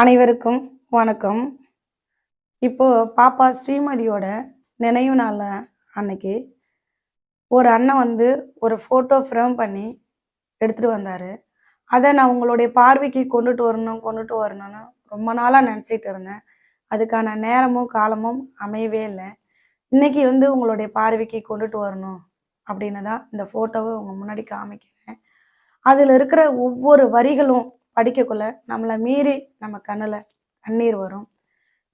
அனைவருக்கும் வணக்கம். இப்போது பாப்பா ஸ்ரீமதியோட நினைவு நாள் அன்னைக்கு ஒரு அண்ணன் வந்து ஒரு ஃபோட்டோ ஃப்ரேம் பண்ணி எடுத்துகிட்டு வந்தார். அதை நான் உங்களுடைய பார்வைக்கு கொண்டுட்டு வரணும் கொண்டுட்டு வரணும்னு ரொம்ப நாளாக நினச்சிட்டு இருந்தேன். அதுக்கான நேரமும் காலமும் அமையவே இல்லை. இன்னைக்கு வந்து உங்களுடைய பார்வைக்கு கொண்டுட்டு வரணும் அப்படின்னு தான் இந்த ஃபோட்டோவை உங்கள் முன்னாடி காமிக்கிறேன். அதில் இருக்கிற ஒவ்வொரு வரிகளும் படிக்கக்குள்ள நம்மளை மீறி நம்ம கண்ணில் கண்ணீர் வரும்.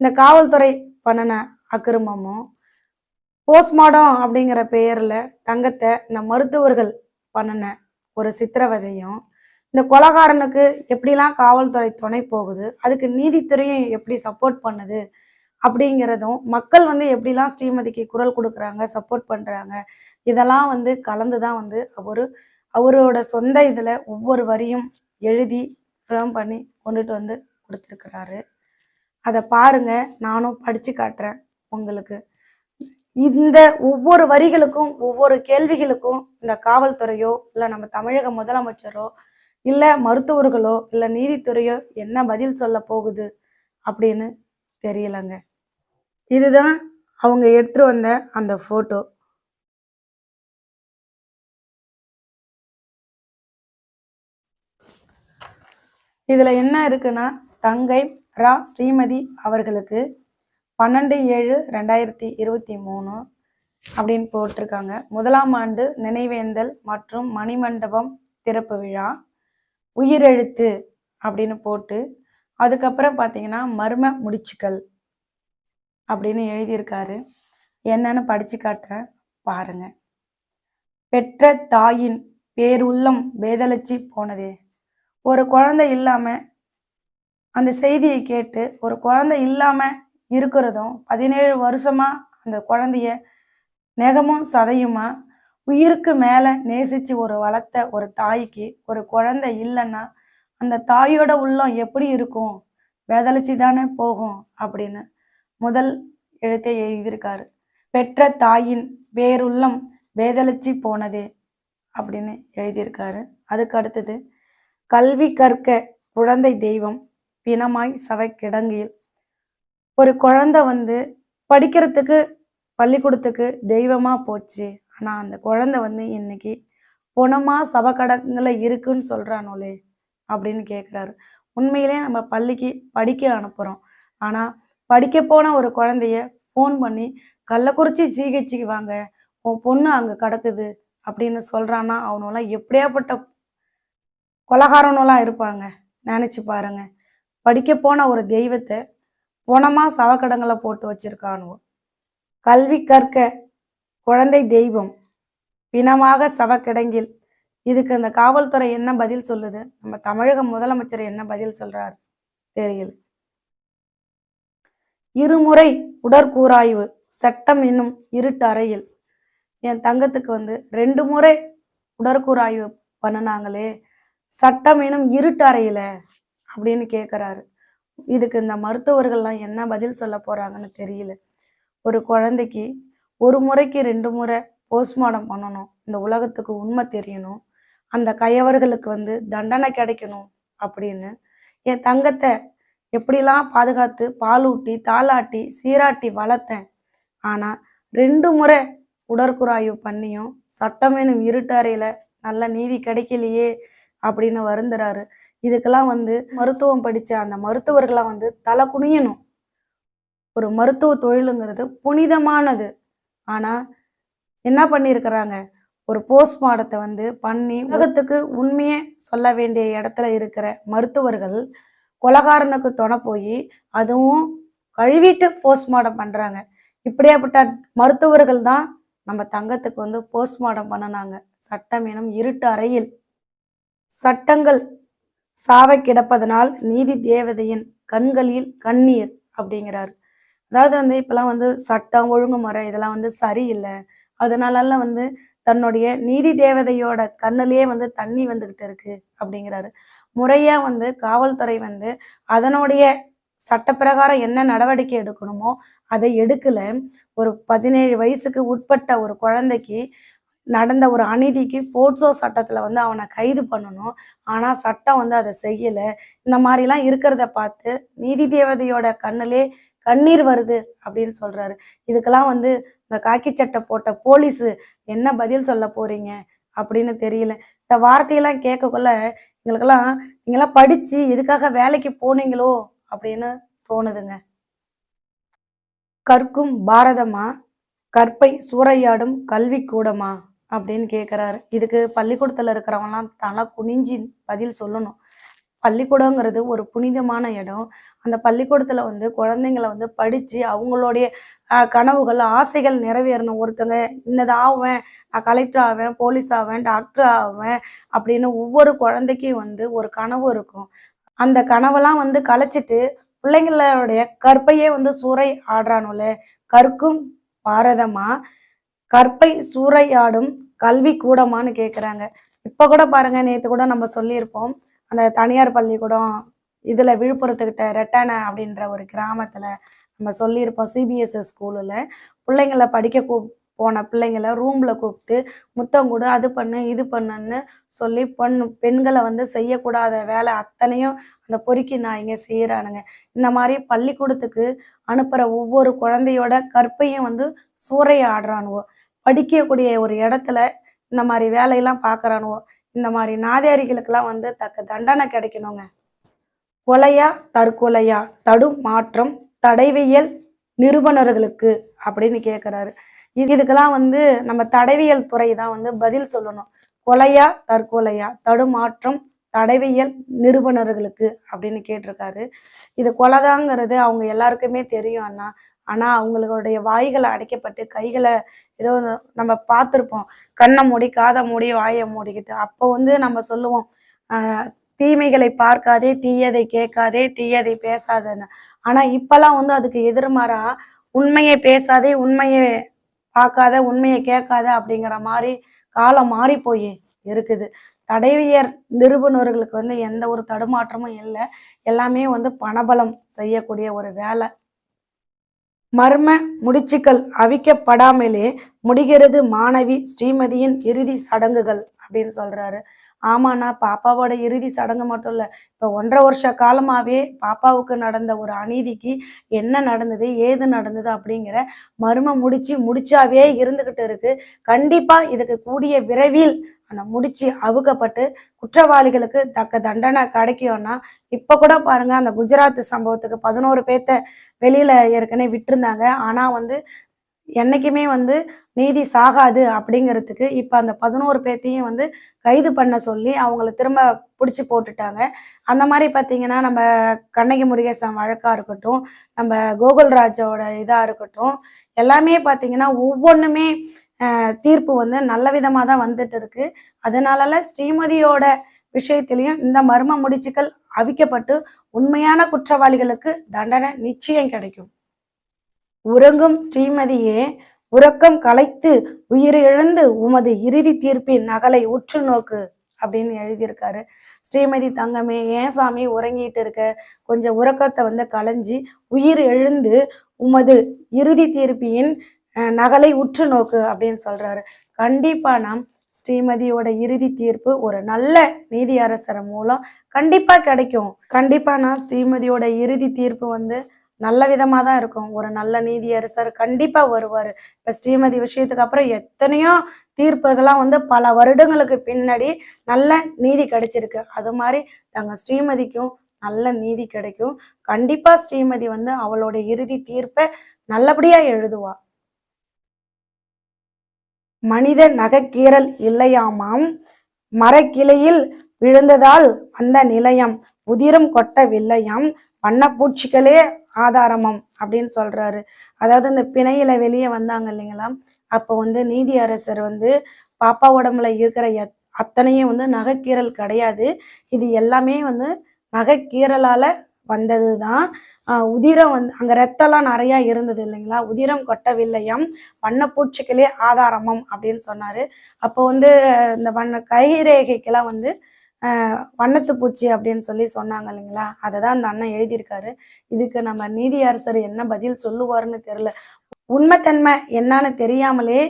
இந்த காவல்துறை பண்ணின அக்கிரமமும் போஸ்ட்மார்டம் அப்படிங்கிற பெயரில் தங்கத்தை இந்த மருத்துவர்கள் பண்ணின ஒரு சித்திரவதையும் இந்த கொலகாரனுக்கு எப்படிலாம் காவல்துறை துணை போகுது அதுக்கு நீதித்துறையும் எப்படி சப்போர்ட் பண்ணுது அப்படிங்கிறதும் மக்கள் வந்து எப்படிலாம் ஸ்ரீமதிக்கு குரல் கொடுக்குறாங்க சப்போர்ட் பண்ணுறாங்க இதெல்லாம் வந்து கலந்து தான் வந்து அவர் அவரோட சொந்த இதில் ஒவ்வொரு வரியும் எழுதி ஃப்ரேம் பண்ணி கொண்டுட்டு வந்து கொடுத்துருக்குறாரு. அதை பாருங்க நானும் படித்து காட்டுறேன் உங்களுக்கு. இந்த ஒவ்வொரு வரிகளுக்கும் ஒவ்வொரு கேள்விகளுக்கும் இந்த காவல்துறையோ இல்லை நம்ம தமிழக முதலமைச்சரோ இல்லை மருத்துவர்களோ இல்லை நீதித்துறையோ என்ன பதில் சொல்ல போகுது அப்படின்னு தெரியலங்க. இதுதான் அவங்க எடுத்துட்டு வந்த அந்த ஃபோட்டோ இதில் என்ன இருக்குன்னா தங்கை ரா ஸ்ரீமதி அவர்களுக்கு பன்னெண்டு ஏழு ரெண்டாயிரத்தி இருபத்தி மூணு அப்படின்னு போட்டிருக்காங்க. முதலாம் ஆண்டு நினைவேந்தல் மற்றும் மணிமண்டபம் திறப்பு விழா உயிரெழுத்து அப்படின்னு போட்டு அதுக்கப்புறம் பார்த்தீங்கன்னா மர்ம முடிச்சுக்கள் அப்படின்னு எழுதியிருக்காரு. என்னன்னு படிச்சு காட்டுறேன் பாருங்க. பெற்ற தாயின் பேருள்ளம் வேதலச்சி போனதே. ஒரு குழந்தை இல்லாமல் அந்த செய்தியை கேட்டு ஒரு குழந்தை இல்லாமல் இருக்கிறதும் பதினேழு வருஷமா அந்த குழந்தைய நெகமும் சதையுமா உயிருக்கு மேலே நேசித்து ஒரு வளர்த்த ஒரு தாய்க்கு ஒரு குழந்தை இல்லைன்னா அந்த தாயோட உள்ளம் எப்படி இருக்கும்? வேதளிச்சு தானே போகும் அப்படின்னு முதல் எழுத்தை எழுதியிருக்காரு. பெற்ற தாயின் வேறுள்ளம் வேதளிச்சு போனதே அப்படின்னு எழுதியிருக்காரு. அதுக்கு அடுத்தது கல்வி கற்க குழந்தை தெய்வம் பிணமாய் சவை கிடங்கில் ஒரு குழந்தை வந்து படிக்கிறதுக்கு பள்ளிக்கூடத்துக்கு தெய்வமா போச்சு. ஆனா அந்த குழந்தை வந்து இன்னைக்கு பொணமா சவக்கடங்குல இருக்குன்னு சொல்றானோலே அப்படின்னு கேட்குறாரு உண்மையிலே நம்ம பள்ளிக்கு படிக்க அனுப்புறோம். ஆனா படிக்க போன ஒரு குழந்தைய ஃபோன் பண்ணி கள்ளக்குறிச்சி ஜிஹெச்சுக்கு வாங்க. உன் பொண்ணு அங்க கிடக்குது அப்படின்னு சொல்றான்னா அவனெல்லாம் எப்படியாப்பட்ட கொலகாரனெல்லாம் இருப்பாங்க. நினச்சி பாருங்க. படிக்க போன ஒரு தெய்வத்தை பணமாக சவக்கடங்களை போட்டு வச்சிருக்கானுவோ. கல்வி கற்க குழந்தை தெய்வம். பிணமாக சவக்கிடங்கில். இதுக்கு அந்த காவல்துறை என்ன பதில் சொல்லுது? நம்ம தமிழக முதலமைச்சர் என்ன பதில் சொல்றாரு? தெரியல. இருமுறை உடற்கூராய்வு. சட்டம் இன்னும் இருட்டு அறையில். என் தங்கத்துக்கு வந்து ரெண்டு முறை உடற்கூராய்வு பண்ணுனாங்களே. சட்டம் எனும் இருட்டறையில அப்படின்னு கேட்குறாரு இதுக்கு இந்த மருத்துவர்கள்லாம் என்ன பதில் சொல்ல போறாங்கன்னு தெரியல. ஒரு குழந்தைக்கு ஒரு முறைக்கு ரெண்டு முறை போஸ்ட்மார்டம் பண்ணணும். இந்த உலகத்துக்கு உண்மை தெரியணும். அந்த கையவர்களுக்கு வந்து தண்டனை கிடைக்கணும் அப்படின்னு. என் தங்கத்தை எப்படிலாம் பாதுகாத்து பாலூட்டி தாளாட்டி சீராட்டி வளர்த்தேன். ஆனால் ரெண்டு முறை உடற்குறாய்வு பண்ணியும் சட்டமேனும் இருட்டறையில் நல்ல நீதி கிடைக்கலையே அப்படின்னு வருந்துறாரு. இதுக்கெல்லாம் வந்து மருத்துவம் படித்த அந்த மருத்துவர்கள்லாம் வந்து தலை குனியணும். ஒரு மருத்துவ தொழிலுங்கிறது புனிதமானது. ஆனால் என்ன பண்ணியிருக்கிறாங்க? ஒரு போஸ்ட்மார்ட்டத்தை வந்து பண்ணி உலகத்துக்கு உண்மையே சொல்ல வேண்டிய இடத்துல இருக்கிற மருத்துவர்கள் கொலகாரனுக்கு துணை போய் அதுவும் கழுவிட்டு போஸ்ட்மார்ட்டம் பண்ணுறாங்க இப்படியாப்பட்ட மருத்துவர்கள் தான் நம்ம தங்கத்துக்கு வந்து போஸ்ட்மார்ட்டம் பண்ணினாங்க. சட்டம் எனும் இருட்டு அறையில். சட்டங்கள் சாவை கிடப்பதனால் நீதி தேவதையின் கண்களில் கண்ணீர் அப்படிங்கிறாரு. அதாவது வந்து இப்பெல்லாம் வந்து சட்டம் ஒழுங்குமுறை இதெல்லாம் வந்து சரியில்லை. அதனாலலாம் வந்து தன்னுடைய நீதி தேவதையோட கண்ணிலேயே வந்து தண்ணி வந்துகிட்டு இருக்கு அப்படிங்கிறாரு. முறையா வந்து காவல்துறை வந்து அதனுடைய சட்டப்பிரகாரம் என்ன நடவடிக்கை எடுக்கணுமோ அதை எடுக்கல. ஒரு பதினேழு வயசுக்கு உட்பட்ட ஒரு குழந்தைக்கு நடந்த ஒரு அநீதிக்கு போர்ட்ஸோ சட்டத்தில் வந்து அவனை கைது பண்ணணும். ஆனால் சட்டம் வந்து அதை செய்யலை. இந்த மாதிரிலாம் இருக்கிறத பார்த்து நீதி தேவதையோட கண்ணிலே கண்ணீர் வருது அப்படின்னு சொல்கிறாரு இதுக்கெல்லாம் வந்து இந்த காக்கி சட்டை போட்ட போலீஸு என்ன பதில் சொல்ல போகிறீங்க அப்படின்னு தெரியல. இந்த வார்த்தையெல்லாம் கேட்கக்குள்ள எங்களுக்கெல்லாம் நீங்களாம் படித்து எதுக்காக வேலைக்கு போனீங்களோ அப்படின்னு தோணுதுங்க. கற்கும் பாரதமா? கற்பை சூறையாடும் கல்வி கூடமா அப்படின்னு கேட்குறாரு இதுக்கு பள்ளிக்கூடத்தில் இருக்கிறவங்களாம் தலை குனிஞ்சி பதில் சொல்லணும். பள்ளிக்கூடங்கிறது ஒரு புனிதமான இடம். அந்த பள்ளிக்கூடத்தில் வந்து குழந்தைங்களை வந்து படித்து அவங்களுடைய கனவுகள் ஆசைகள் நிறைவேறணும். ஒருத்தங்க இன்னது ஆவேன் நான் கலெக்டர் ஆவேன் போலீஸ் ஆவேன் டாக்டர் ஆவேன் அப்படின்னு ஒவ்வொரு குழந்தைக்கும் வந்து ஒரு கனவு இருக்கும். அந்த கனவெல்லாம் வந்து கலைச்சிட்டு பிள்ளைங்களோடைய கற்பையே வந்து சூறை ஆடுறானுல. கற்கும் பாரதமாக கற்பை சூறையாடும் கல்வி கூடமான்னு கேட்குறாங்க இப்போ கூட பாருங்க நேற்று கூட நம்ம சொல்லியிருப்போம் அந்த தனியார் பள்ளிக்கூடம் இதில் விழுப்புரத்துக்கிட்ட ரெட்டன அப்படின்ற ஒரு கிராமத்தில் நம்ம சொல்லியிருப்போம் சிபிஎஸ்எஸ் ஸ்கூலில். பிள்ளைங்கள படிக்க கூ போன பிள்ளைங்கள ரூமில் கூப்பிட்டு முத்தம் கூட அது பண்ணு இது பண்ணுன்னு சொல்லி பொண் பெண்களை வந்து செய்யக்கூடாத வேலை அத்தனையும் அந்த பொறுக்கி நாய்ங்க செய்கிறானுங்க இந்த மாதிரி பள்ளிக்கூடத்துக்கு அனுப்புகிற ஒவ்வொரு குழந்தையோட கற்பையும் வந்து சூறையாடுறானுவோ. படிக்கக்கூடிய ஒரு இடத்துல இந்த மாதிரி வேலையெல்லாம் பார்க்குறானுவோ இந்த மாதிரி நாதாரிகளுக்கெல்லாம் வந்து தக்க தண்டனை கிடைக்கணுங்க. கொலையா தற்கொலையா தடுமாற்றம் தடைவியல் நிறுவனர்களுக்கு அப்படின்னு கேட்குறாரு இதுக்கெல்லாம் வந்து நம்ம தடவியல் துறை தான் வந்து பதில் சொல்லணும். கொலையா தற்கொலையா தடுமாற்றம் தடவியல் நிறுவனர்களுக்கு அப்படின்னு கேட்டிருக்காரு. இது கொலைதாங்கிறது அவங்க எல்லாருக்குமே தெரியும் அண்ணா. ஆனால் அவங்களுடைய வாய்களை அடைக்கப்பட்டு கைகளை ஏதோ நம்ம பார்த்துருப்போம். கண்ணை மூடி காதை மூடி வாயை மூடிக்கிட்டு. அப்போ வந்து நம்ம சொல்லுவோம் தீமைகளை பார்க்காதே தீயதை கேட்காதே தீயதை பேசாதேன்னு. ஆனால் இப்போல்லாம் வந்து அதுக்கு எதிர்மாறா உண்மையை பேசாதே உண்மையை பார்க்காத உண்மையை கேட்காத அப்படிங்கிற மாதிரி காலம் மாறி போய் இருக்குது. தடவியர் நிறுவனர்களுக்கு வந்து எந்த ஒரு தடுமாற்றமும் இல்லை. எல்லாமே வந்து பணபலம் செய்யக்கூடிய ஒரு வேலை. மர்ம முடிச்சுக்கள் அவிக்கப்படாமலே முடிகிறது மாணவி ஸ்ரீமதியின் இறுதி சடங்குகள் அப்படின்னு சொல்றாரு. ஆமாண்ணா பாப்பாவோட இறுதி சடங்கு மட்டும் இல்லை இப்போ ஒன்றரை வருஷ காலமாகவே பாப்பாவுக்கு நடந்த ஒரு அநீதிக்கு என்ன நடந்தது ஏது நடந்தது அப்படிங்கிற மர்ம முடிச்சு முடிச்சாவே இருந்துகிட்டு இருக்கு. கண்டிப்பாக இதுக்கு கூடிய விரைவில் அந்த முடிச்சு அவுக்கப்பட்டு குற்றவாளிகளுக்கு தக்க தண்டனை கிடைக்கும்னா இப்போ கூட பாருங்க அந்த குஜராத் சம்பவத்துக்கு பதினோரு பேர்த்த வெளியில ஏற்கனவே விட்டுருந்தாங்க. ஆனா வந்து என்னைக்குமே வந்து நீதி சாகாது அப்படிங்கிறதுக்கு இப்போ அந்த பதினோரு பேர்த்தையும் வந்து கைது பண்ண சொல்லி அவங்கள திரும்ப பிடிச்சி போட்டுட்டாங்க. அந்த மாதிரி பார்த்தீங்கன்னா நம்ம கண்ணகி முருகேசன் வழக்காக இருக்கட்டும் நம்ம கோகுல்ராஜோட இதாக இருக்கட்டும் எல்லாமே பார்த்தீங்கன்னா ஒவ்வொன்றுமே தீர்ப்பு வந்து நல்ல விதமாக தான் வந்துட்டு இருக்கு அதனால ஸ்ரீமதியோட விஷயத்திலையும் இந்த மர்ம முடிச்சுக்கள் அவிக்கப்பட்டு உண்மையான குற்றவாளிகளுக்கு தண்டனை நிச்சயம் கிடைக்கும். உறங்கும் ஸ்ரீமதியே உறக்கம் கலைத்து உயிரிழந்து உமது இறுதி தீர்ப்பின் நகலை உற்று நோக்கு அப்படின்னு எழுதியிருக்காரு. ஸ்ரீமதி தங்கமே ஏன் சாமி உறங்கிட்டு இருக்க? கொஞ்சம் உறக்கத்தை வந்து களைஞ்சி உயிர் எழுந்து உமது இறுதி தீர்ப்பியின் நகலை உற்று நோக்கு அப்படின்னு சொல்றாரு. கண்டிப்பா நாம் ஸ்ரீமதியோட இறுதி தீர்ப்பு ஒரு நல்ல நீதியரசர் மூலம் கண்டிப்பா கிடைக்கும். கண்டிப்பா நான் ஸ்ரீமதியோட இறுதி தீர்ப்பு வந்து நல்ல விதமாக தான் இருக்கும். ஒரு நல்ல நீதியரசர் கண்டிப்பாக வருவார். இப்போ ஸ்ரீமதி விஷயத்துக்கு அப்புறம் எத்தனையோ தீர்ப்புகள்லாம் வந்து பல வருடங்களுக்கு பின்னாடி நல்ல நீதி கிடைச்சிருக்கு. அது மாதிரி தங்க ஸ்ரீமதிக்கும் நல்ல நீதி கிடைக்கும். கண்டிப்பாக ஸ்ரீமதி வந்து அவளோட இறுதி தீர்ப்பை நல்லபடியாக எழுதுவாள் மனித நகைக்கீறல் இல்லையாமாம். மரக்கிளையில் விழுந்ததால் அந்த நிலையம் உதிரம் கொட்டவில்லையாம். வண்ணப்பூச்சிகளே ஆதாரமம் அப்படின்னு சொல்றாரு. அதாவது இந்த பிணையில வெளியே வந்தாங்க இல்லைங்களா? அப்போ வந்து நீதி அரசர் வந்து பாப்பா உடம்புல இருக்கிற எத்- அத்தனையும் வந்து நகைக்கீறல் கிடையாது. இது எல்லாமே வந்து நகைக்கீறலால வந்தது தான் உதிரம் வந்து அங்கே ரத்தம்லாம் நிறையா இருந்தது இல்லைங்களா? உதிரம் கொட்டவில்லையம் வண்ணப்பூச்சிகளே ஆதாரமம் அப்படின்னு சொன்னார். அப்போ வந்து இந்த வண்ண கைரேகைக்கெல்லாம் வந்து வண்ணத்து பூச்சி அப்படின்னு சொல்லி சொன்னாங்க இல்லைங்களா? அதை தான் அந்த அண்ணன் எழுதியிருக்காரு. இதுக்கு நம்ம நீதியரசர் என்ன பதில் சொல்லுவாருன்னு தெரில உண்மைத்தன்மை என்னன்னு தெரியாமலே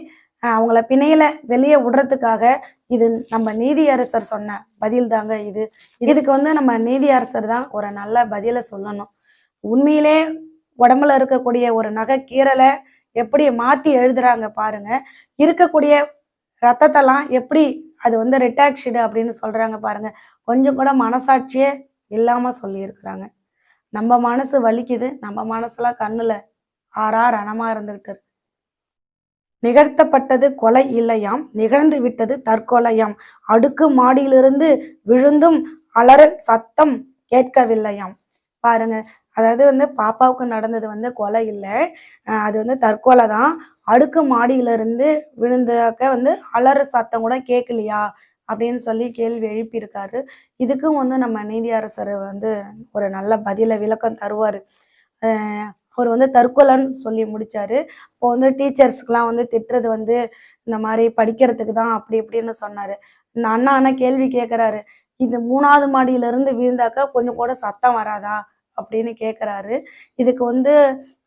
அவங்கள பிணையில வெளியே விடுறதுக்காக இது நம்ம நீதியரசர் சொன்ன பதில் தாங்க இது. இதுக்கு வந்து நம்ம நீதியரசர் தான் ஒரு நல்ல பதிலை சொல்லணும். உண்மையிலே உடம்புல இருக்கக்கூடிய ஒரு நகை கீரலை எப்படி மாத்தி எழுதுறாங்க பாருங்க. இருக்கக்கூடிய ரத்தத்தெல்லாம் எப்படி அது வந்து ரிட்டாக்ஷிடு அப்படின்னு சொல்றாங்க பாருங்க. கொஞ்சம் கூட மனசாட்சியே இல்லாம சொல்லியிருக்கிறாங்க. நம்ம மனசு வலிக்குது நம்ம மனசுலாம் கண்ணுல ஆறா ரணமா இருந்துகிட்டு இருக்கு. நிகழ்த்தப்பட்டது கொலை இல்லையாம் நிகழ்ந்து விட்டது தற்கொலையாம். அடுக்கு மாடியிலிருந்து விழுந்தும் அலறல் சத்தம் கேட்கவில்லையாம். பாருங்க அதாவது வந்து பாப்பாவுக்கு நடந்தது வந்து கொலை இல்லை. அது வந்து தற்கொலை தான். அடுக்கு மாடியிலிருந்து விழுந்தாக்க வந்து அலற சத்தம் கூட கேட்கலையா அப்படின்னு சொல்லி கேள்வி எழுப்பியிருக்காரு. இதுக்கும் வந்து நம்ம நீதியரசர் வந்து ஒரு நல்ல பதில விளக்கம் தருவார். அவர் வந்து தற்கொலைன்னு சொல்லி முடித்தார் இப்போ வந்து டீச்சர்ஸ்க்குலாம் வந்து திட்டுறது வந்து இந்த மாதிரி படிக்கிறதுக்கு தான் அப்படி இப்படின்னு சொன்னார். இந்த அண்ணா அண்ணா கேள்வி கேட்குறாரு இது மூணாவது மாடியிலேருந்து விழுந்தாக்கா கொஞ்சம் கூட சத்தம் வராதா? அப்படின்னு கேட்குறாரு இதுக்கு வந்து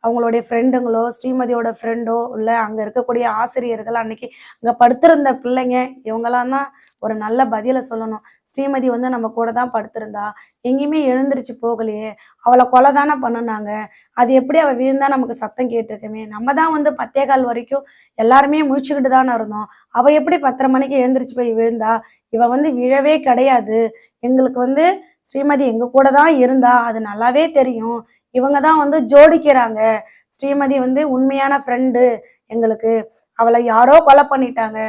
அவங்களுடைய ஃப்ரெண்டுங்களோ ஸ்ரீமதியோட ஃப்ரெண்டோ இல்லை அங்கே இருக்கக்கூடிய ஆசிரியர்கள் அன்னைக்கு அங்கே படுத்திருந்த பிள்ளைங்க இவங்களாம் தான் ஒரு நல்ல பதிலை சொல்லணும். ஸ்ரீமதி வந்து நம்ம கூட தான் படுத்திருந்தா எங்கேயுமே எழுந்திரிச்சு போகலையே அவளை கொலை தானே பண்ணுனாங்க அது எப்படி அவள் விழுந்தா நமக்கு சத்தம் கேட்டிருக்குமே? நம்ம தான் வந்து பத்தே கால் வரைக்கும் எல்லாருமே முழிச்சுக்கிட்டு தானே இருந்தோம். அவள் எப்படி பத்தரை மணிக்கு எழுந்திரிச்சு போய் விழுந்தா? இவ வந்து விழவே கிடையாது. எங்களுக்கு வந்து ஸ்ரீமதி எங்க கூட தான் இருந்தா அது நல்லாவே தெரியும். இவங்க தான் வந்து ஜோடிக்கிறாங்க. ஸ்ரீமதி வந்து உண்மையான ஃப்ரெண்டு எங்களுக்கு அவளை யாரோ கொலை பண்ணிட்டாங்க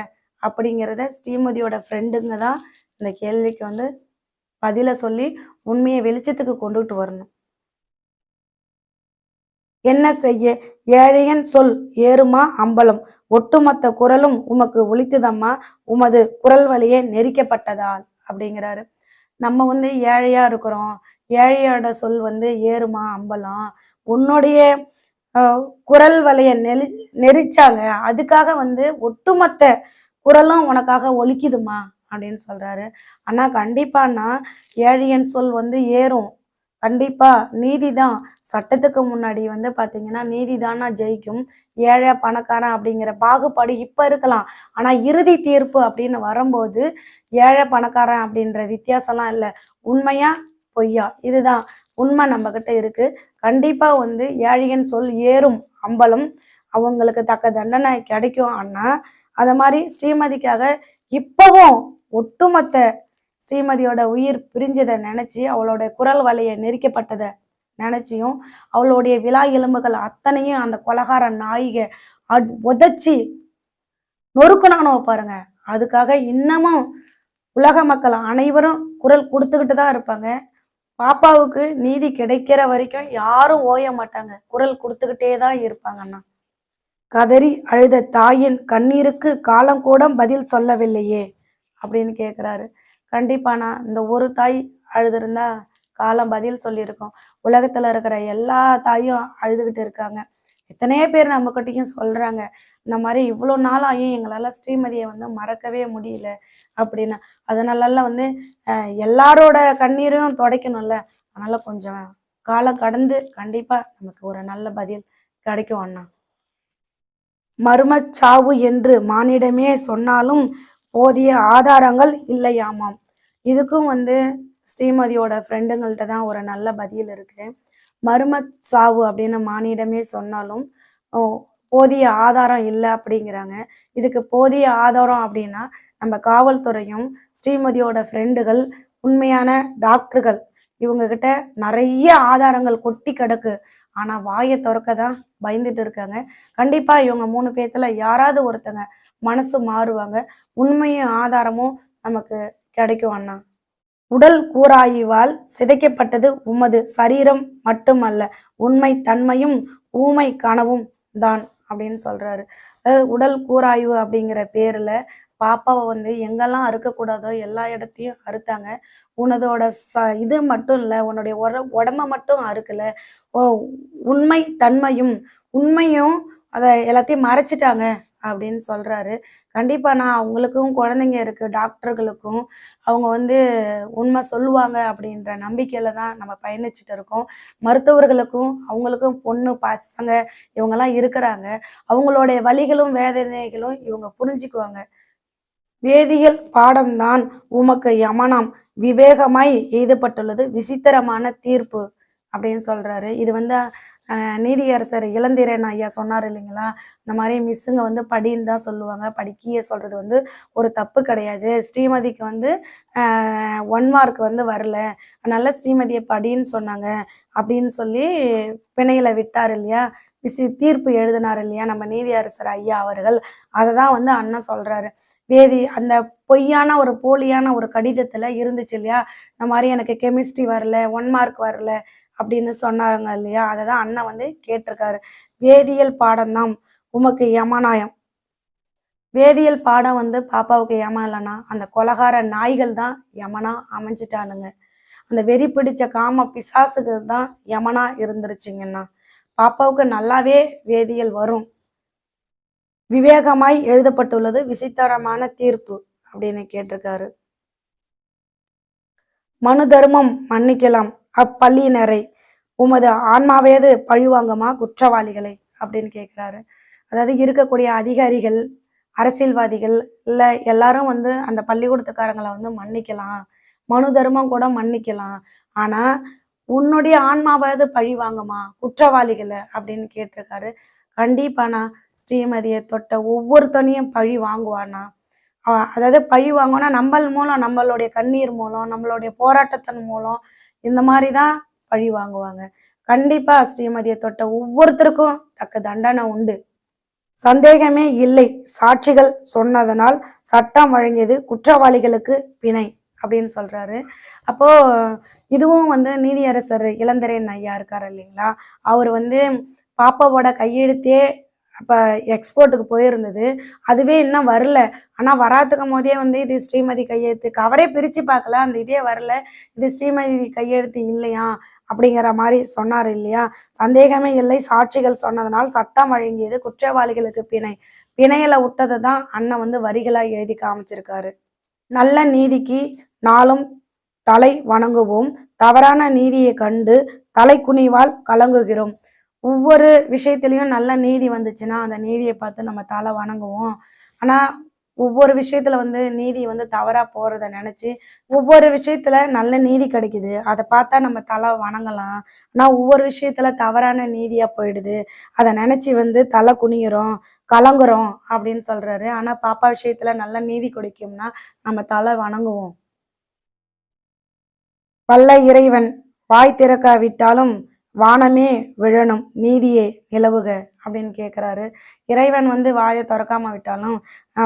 அப்படிங்கிறத ஸ்ரீமதியோட ஃப்ரெண்டுங்க தான் இந்த கேள்விக்கு வந்து பதிலை சொல்லி உண்மையை வெளிச்சத்துக்கு கொண்டுட்டு வரணும். என்ன செய்ய? ஏழையன் சொல் ஏறுமா அம்பலம். ஒட்டுமொத்த குரலும் உமக்கு ஒழித்ததம்மா உமது குரல் வழியே நெரிக்கப்பட்டதால் அப்படிங்கிறாரு. நம்ம வந்து ஏழையா இருக்கிறோம். ஏழையோட சொல் வந்து ஏறுமா அம்பலம். உன்னுடைய குரல் வலைய நெலி நெரிச்சாங்க. அதுக்காக வந்து ஒட்டுமொத்த குரலும் உனக்காக ஒலிக்குதுமா? அப்படின்னு சொல்றாரு. ஆனா கண்டிப்பாண்ணா ஏழையன் சொல் வந்து ஏறும். கண்டிப்பா நீதிதான். சட்டத்துக்கு முன்னாடி வந்து பார்த்தீங்கன்னா நீதி தானா ஜெயிக்கும். ஏழை பணக்காரன் அப்படிங்கிற பாகுபாடு இப்போ இருக்கலாம். ஆனால் இறுதி தீர்ப்பு அப்படின்னு வரும்போது ஏழை பணக்காரன் அப்படின்ற வித்தியாசம்லாம் இல்லை. உண்மையா? பொய்யா? இதுதான். உண்மை நம்மக்கிட்ட இருக்குது கண்டிப்பாக வந்து ஏழையன் சொல் ஏறும். அம்பலம் அவங்களுக்கு தக்க தண்டனை கிடைக்கும். ஆனால் அதை மாதிரி ஸ்ரீமதிக்காக இப்போவும் ஒட்டுமொத்த ஸ்ரீமதியோட உயிர் பிரிஞ்சதை நினச்சி அவளோட குரல் வலையை நெரிக்கப்பட்டதை நினச்சியும் அவளுடைய விழா எலும்புகள் அத்தனையும் அந்த கொலகார நாயிக உதச்சி உதைச்சி நொறுக்குனானோ பாருங்க. அதுக்காக இன்னமும் உலக மக்கள் அனைவரும் குரல் கொடுத்துக்கிட்டு தான் இருப்பாங்க. பாப்பாவுக்கு நீதி கிடைக்கிற வரைக்கும் யாரும் ஓய மாட்டாங்க. குரல் கொடுத்துக்கிட்டே தான் இருப்பாங்கண்ணா. கதறி அழுத தாயின் கண்ணீருக்கு காலம் கூட பதில் சொல்லவில்லையே அப்படின்னு கேட்குறாரு கண்டிப்பாண்ணா இந்த ஒரு தாய் அழுதுருந்தா காலம் பதில் சொல்லியிருக்கோம். உலகத்தில் இருக்கிற எல்லா தாயும் அழுதுகிட்டு இருக்காங்க. எத்தனையோ பேர் நம்மக்கிட்டையும் சொல்கிறாங்க இந்த மாதிரி இவ்வளோ நாளாயும் எங்களால் ஸ்ரீமதியை வந்து மறக்கவே முடியல அப்படின்னு. அதனால வந்து எல்லாரோட கண்ணீரும் துடைக்கணும்ல. அதனால் கொஞ்சம் காலம் கடந்து கண்டிப்பாக நமக்கு ஒரு நல்ல பதில் கிடைக்கும் அண்ணா. மர்மச்சாவு என்று மானிடமே சொன்னாலும் போதிய ஆதாரங்கள் இல்லையாமாம். இதுக்கும் வந்து ஸ்ரீமதியோட ஃப்ரெண்டுங்கள்ட்ட தான் ஒரு நல்ல பதில் இருக்கு. மரும சாவு அப்படின்னு மானியிடமே சொன்னாலும் போதிய ஆதாரம் இல்லை அப்படிங்கிறாங்க. இதுக்கு போதிய ஆதாரம் அப்படின்னா நம்ம காவல்துறையும் ஸ்ரீமதியோட ஃப்ரெண்டுகள் உண்மையான டாக்டர்கள் இவங்கக்கிட்ட நிறைய ஆதாரங்கள் கொட்டி கிடக்கு. ஆனால் வாயை திறக்க தான் பயந்துட்டு இருக்காங்க. கண்டிப்பாக இவங்க மூணு பேர்த்தில் யாராவது ஒருத்தங்க மனசு மாறுவாங்க. உண்மையும் ஆதாரமும் நமக்கு கிடைக்கும் அண்ணா. உடல் கூராய்வால் சிதைக்கப்பட்டது உமது சரீரம் மட்டுமல்ல உண்மை தன்மையும் ஊமை கனவும் தான் அப்படின்னு சொல்றாரு. அதாவது உடல் கூராய்வு அப்படிங்கிற பேர்ல பாப்பாவை வந்து எங்கெல்லாம் அறுக்கக்கூடாதோ எல்லா இடத்தையும் அறுத்தாங்க. உனதோட ச இது மட்டும் இல்லை உன்னுடைய உட உடம்ப மட்டும் அறுக்கல. ஓ உண்மை தன்மையும் உண்மையும் அதை எல்லாத்தையும் மறைச்சிட்டாங்க. அப்படின்னு சொல்கிறாரு கண்டிப்பாக நான் அவங்களுக்கும் குழந்தைங்க இருக்குது டாக்டர்களுக்கும் அவங்க வந்து உண்மை சொல்லுவாங்க அப்படின்ற நம்பிக்கையில் தான் நம்ம பயணிச்சுட்டு இருக்கோம். மருத்துவர்களுக்கும் அவங்களுக்கும் பொண்ணு பசங்க இவங்கெல்லாம் இருக்கிறாங்க. அவங்களுடைய வழிகளும் வேதனைகளும் இவங்க புரிஞ்சுக்குவாங்க. வேதியியல் பாடம்தான் உமக்கு யமனம். விவேகமாய் எழுதப்பட்டுள்ளது விசித்திரமான தீர்ப்பு அப்படின்னு சொல்கிறாரு இது வந்து நீதியரசர் இளந்திரன் ஐயா சொன்னார் இல்லைங்களா? இந்த மாதிரி மிஸ்ஸுங்க வந்து படின்னு தான் சொல்லுவாங்க. படிக்கிய சொல்கிறது வந்து ஒரு தப்பு கிடையாது. ஸ்ரீமதிக்கு வந்து ஒன் மார்க் வந்து வரல. அதனால் ஸ்ரீமதியை படின்னு சொன்னாங்க. அப்படின்னு சொல்லி பிணையில் விட்டார் இல்லையா? விசி தீர்ப்பு எழுதினார் இல்லையா? நம்ம நீதியரசர் ஐயா அவர்கள். அதை தான் வந்து அண்ணன் சொல்கிறாரு வேதி அந்த பொய்யான ஒரு போலியான ஒரு கடிதத்தில் இருந்துச்சு இல்லையா? இந்த மாதிரி எனக்கு கெமிஸ்ட்ரி வரல ஒன் மார்க் வரல. அப்படின்னு சொன்னாங்க இல்லையா? அதை தான் அண்ணன் வந்து கேட்டிருக்காரு. வேதியியல் பாடம் தான் உமக்கு யமநாயம். வேதியியல் பாடம் வந்து பாப்பாவுக்கு யமம் இல்லைன்னா அந்த கொலகார நாய்கள் தான் யமனா அமைஞ்சிட்டானுங்க. அந்த வெறி பிடிச்ச காம பிசாசுக்கு தான் யமனா இருந்துருச்சுங்கண்ணா. பாப்பாவுக்கு நல்லாவே வேதியியல் வரும். விவேகமாய் எழுதப்பட்டுள்ளது விசித்திரமான தீர்ப்பு அப்படின்னு கேட்டிருக்காரு. மனு தர்மம் மன்னிக்கலாம். அப்பள்ளியினரை உமது ஆன்மாவேது பழிவாங்கமா குற்றவாளிகளை? அப்படின்னு கேட்குறாரு அதாவது இருக்கக்கூடிய அதிகாரிகள் அரசியல்வாதிகள் இல்லை எல்லாரும் வந்து அந்த பள்ளிக்கூடத்துக்காரங்களை வந்து மன்னிக்கலாம். மனு தர்மம் கூட மன்னிக்கலாம். ஆனால் உன்னுடைய ஆன்மாவாவது பழி வாங்குமா குற்றவாளிகளை? அப்படின்னு கேட்டிருக்காரு. கண்டிப்பாண்ணா ஸ்ரீமதியை தொட்ட ஒவ்வொருத்தனையும் பழி வாங்குவானா அதாவது பழி வாங்கணும்னா நம்மள் மூலம் நம்மளுடைய கண்ணீர் மூலம் நம்மளுடைய போராட்டத்தின் மூலம் இந்த மாதிரி தான் பழி வாங்குவாங்க. கண்டிப்பா ஸ்ரீமதியை தொட்ட ஒவ்வொருத்தருக்கும் தக்க தண்டனை உண்டு. சந்தேகமே இல்லை. சாட்சிகள் சொன்னதனால் சட்டம் வழங்கியது குற்றவாளிகளுக்கு பிணை அப்படின்னு சொல்றாரு. அப்போ இதுவும் வந்து நீதியரசர் இளந்தரேன் ஐயா இருக்காரு இல்லைங்களா? அவர் வந்து பாப்பாவோட கையெழுத்தே அப்போ எக்ஸ்போர்ட்டுக்கு போயிருந்தது. அதுவே இன்னும் வரல. ஆனால் வராத்துக்கும் போதே வந்து இது ஸ்ரீமதி கையெழுத்து. கவரே பிரித்து பார்க்கல. அந்த இதே வரல. இது ஸ்ரீமதி கையெழுத்து இல்லையா? அப்படிங்கிற மாதிரி சொன்னார் இல்லையா? சந்தேகமே இல்லை. சாட்சிகள் சொன்னதனால் சட்டம் வழங்கியது குற்றவாளிகளுக்கு பிணை. பிணையில விட்டதை தான் அண்ணன் வந்து வரிகளாக எழுதி காமிச்சிருக்காரு. நல்ல நீதிக்கு நாளும் தலை வணங்குவோம். தவறான நீதியை கண்டு தலை குனிவால் கலங்குகிறோம். ஒவ்வொரு விஷயத்துலையும் நல்ல நீதி வந்துச்சுன்னா அந்த நீதியை பார்த்து நம்ம தலை வணங்குவோம். ஆனால் ஒவ்வொரு விஷயத்துல வந்து நீதி வந்து தவறா போறத நினைச்சு ஒவ்வொரு விஷயத்துல நல்ல நீதி கிடைக்குது. அதை பார்த்தா நம்ம தலை வணங்கலாம். ஆனா ஒவ்வொரு விஷயத்துல தவறான நீதியா போயிடுது. அதை நினைச்சு வந்து தலை குனிகிறோம் கலங்குறோம் அப்படின்னு சொல்றாரு. ஆனா பாப்பா விஷயத்துல நல்ல நீதி கிடைக்கும்னா நம்ம தலை வணங்குவோம். வல்ல இறைவன் வாய் திறக்காவிட்டாலும் வானமே விழணும் நீதியே நிலவுக அப்படின்னு கேட்குறாரு இறைவன் வந்து வாயை திறக்காம விட்டாலும்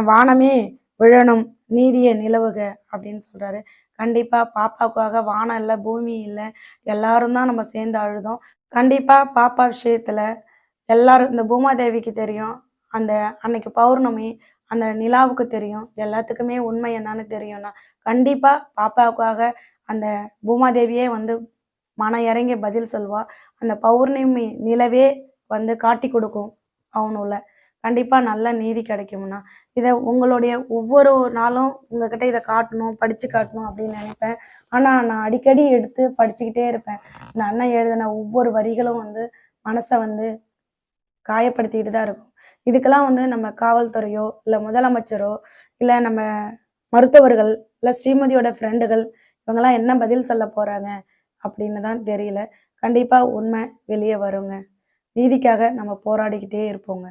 வானமே விழணும் நீதியே நிலவுக அப்படின்னு சொல்கிறாரு கண்டிப்பாக பாப்பாவுக்காக வானம் இல்லை பூமி இல்லை எல்லாரும் தான் நம்ம சேர்ந்து அழுதோம். கண்டிப்பாக பாப்பா விஷயத்தில் எல்லாரும் இந்த பூமாதேவிக்கு தெரியும் அந்த அன்னைக்கு பௌர்ணமி அந்த நிலாவுக்கு தெரியும் எல்லாத்துக்குமே உண்மை என்னன்னு தெரியும்னா கண்டிப்பாக பாப்பாவுக்காக அந்த பூமாதேவியே வந்து மன இறங்கி பதில் சொல்வா. அந்த பௌர்ணமி நிலவே வந்து காட்டி கொடுக்கும் அவனுள்ள. கண்டிப்பாக நல்ல நீதி கிடைக்கும்னா இதை உங்களுடைய ஒவ்வொரு நாளும் உங்ககிட்ட இதை காட்டணும் படித்து காட்டணும் அப்படின்னு நினைப்பேன். ஆனால் நான் அடிக்கடி எடுத்து படிச்சுக்கிட்டே இருப்பேன். இந்த அண்ணன் எழுதின ஒவ்வொரு வரிகளும் வந்து மனசை வந்து காயப்படுத்திக்கிட்டு தான் இருக்கும். இதுக்கெல்லாம் வந்து நம்ம காவல்துறையோ இல்லை முதலமைச்சரோ இல்லை நம்ம மருத்துவர்கள் இல்லை ஸ்ரீமதியோட ஃப்ரெண்டுகள் இவங்கெல்லாம் என்ன பதில் சொல்ல போகிறாங்க அப்படின்னு தான் தெரியல. கண்டிப்பா உண்மை வெளியே வருங்க. நீதிக்காக நம்ம போராடிக்கிட்டே இருப்போங்க.